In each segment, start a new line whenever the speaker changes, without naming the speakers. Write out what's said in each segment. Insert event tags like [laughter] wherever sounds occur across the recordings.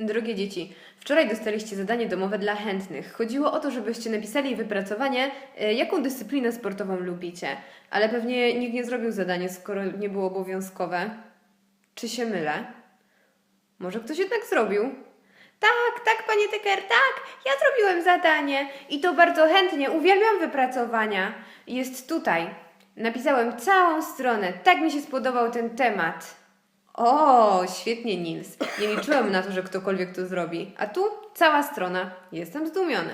Drogie dzieci, wczoraj dostaliście zadanie domowe dla chętnych. Chodziło o to, żebyście napisali wypracowanie, e, jaką dyscyplinę sportową lubicie. Ale pewnie nikt nie zrobił zadanie, skoro nie było obowiązkowe. Czy się mylę? Może ktoś jednak zrobił? Tak, tak, panie Tyker, tak. Ja zrobiłem zadanie i to bardzo chętnie. Uwielbiam wypracowania. Jest tutaj. Napisałem całą stronę. Tak mi się spodobał ten temat. O, świetnie, Nils. Nie liczyłem na to, że ktokolwiek to zrobi. A tu cała strona. Jestem zdumiony.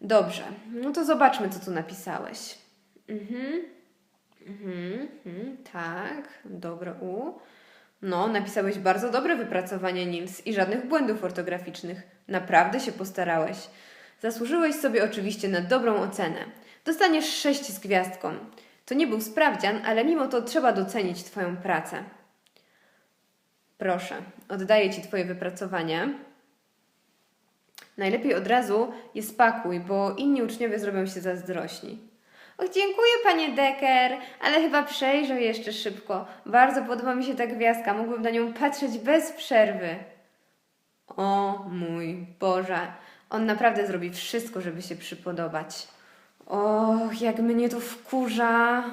Dobrze, no to zobaczmy, co tu napisałeś. Mhm. Mhm, mhm, tak, dobre U. No, napisałeś bardzo dobre wypracowanie, Nils, i żadnych błędów ortograficznych. Naprawdę się postarałeś. Zasłużyłeś sobie oczywiście na dobrą ocenę. Dostaniesz sześć z gwiazdką. To nie był sprawdzian, ale mimo to trzeba docenić Twoją pracę. Proszę, oddaję Ci Twoje wypracowanie. Najlepiej od razu je spakuj, bo inni uczniowie zrobią się zazdrośni. Och, dziękuję, panie Decker, ale chyba przejrzę jeszcze szybko. Bardzo podoba mi się ta gwiazdka, mógłbym na nią patrzeć bez przerwy. O mój Boże, on naprawdę zrobi wszystko, żeby się przypodobać. Och, jak mnie to wkurza.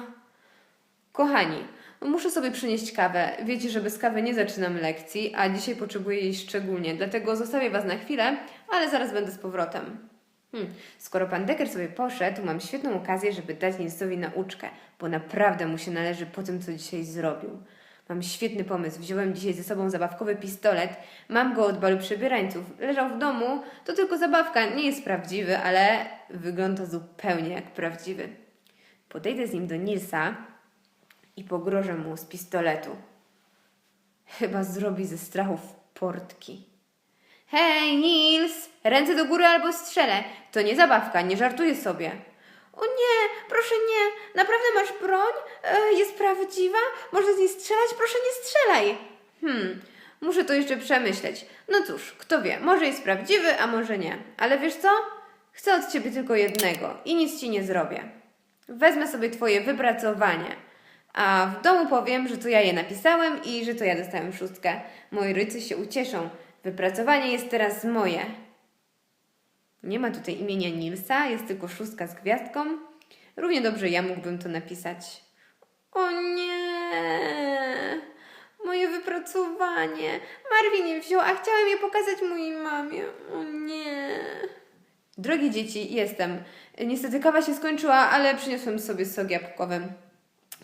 Kochani, muszę sobie przynieść kawę. Wiecie, że bez kawy nie zaczynam lekcji, a dzisiaj potrzebuję jej szczególnie, dlatego zostawię Was na chwilę, ale zaraz będę z powrotem. Hmm. Skoro pan Decker sobie poszedł, mam świetną okazję, żeby dać Nilsowi nauczkę, bo naprawdę mu się należy po tym, co dzisiaj zrobił. Mam świetny pomysł. Wziąłem dzisiaj ze sobą zabawkowy pistolet. Mam go od balu przebierańców. Leżał w domu. To tylko zabawka. Nie jest prawdziwy, ale wygląda zupełnie jak prawdziwy. Podejdę z nim do Nilsa i pogrożę mu z pistoletu. Chyba zrobi ze strachów portki. Hej, Nils! Ręce do góry albo strzelę. To nie zabawka, nie żartuję sobie. O nie, proszę nie. Naprawdę masz broń? E, jest prawdziwa? Można z niej strzelać? Proszę nie strzelaj. Hmm, muszę to jeszcze przemyśleć. No cóż, kto wie, może jest prawdziwy, a może nie. Ale wiesz co? Chcę od ciebie tylko jednego i nic ci nie zrobię. Wezmę sobie twoje wypracowanie. A w domu powiem, że to ja je napisałem i że to ja dostałem szóstkę. Moi rodzice się ucieszą. Wypracowanie jest teraz moje. Nie ma tutaj imienia Nilsa, jest tylko szóstka z gwiazdką. Równie dobrze ja mógłbym to napisać. O nie! Moje wypracowanie. Marvin je wziął, a chciałem je pokazać mojej mamie. O nie! Drogie dzieci, jestem. Niestety kawa się skończyła, ale przyniosłem sobie sok jabłkowy.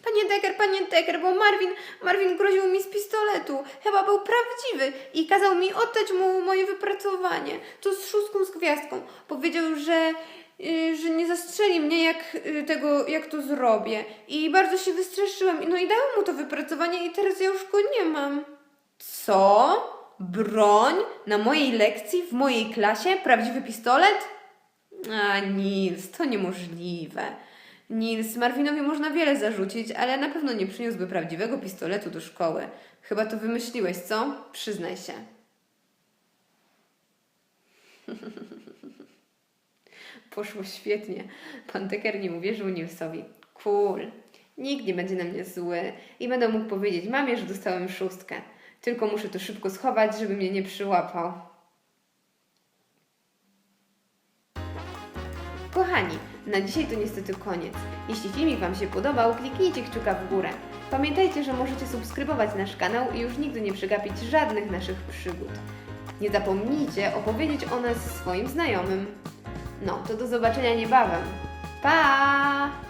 Panie Decker, panie Decker, bo Marvin, Marvin groził mi z pistoletu. Chyba był prawdziwy i kazał mi oddać mu moje wypracowanie. To z szóstką z gwiazdką. Powiedział, że, y, że nie zastrzeli mnie, jak y, tego, jak to zrobię. I bardzo się wystraszyłem. No i dałem mu to wypracowanie i teraz ja już go nie mam. Co? Broń? Na mojej lekcji? W mojej klasie? Prawdziwy pistolet? A Nils, to niemożliwe. Nils, Marvinowi można wiele zarzucić, ale na pewno nie przyniósłby prawdziwego pistoletu do szkoły. Chyba to wymyśliłeś, co? Przyznaj się. [laughs] Poszło świetnie. Pan Decker nie uwierzył Nilsowi. Cool. Nikt nie będzie na mnie zły i będę mógł powiedzieć mamie, że dostałem szóstkę. Tylko muszę to szybko schować, żeby mnie nie przyłapał. Kochani, na dzisiaj to niestety koniec. Jeśli filmik Wam się podobał, kliknijcie kciuka w górę. Pamiętajcie, że możecie subskrybować nasz kanał i już nigdy nie przegapić żadnych naszych przygód. Nie zapomnijcie opowiedzieć o nas swoim znajomym. No, to do zobaczenia niebawem. Pa!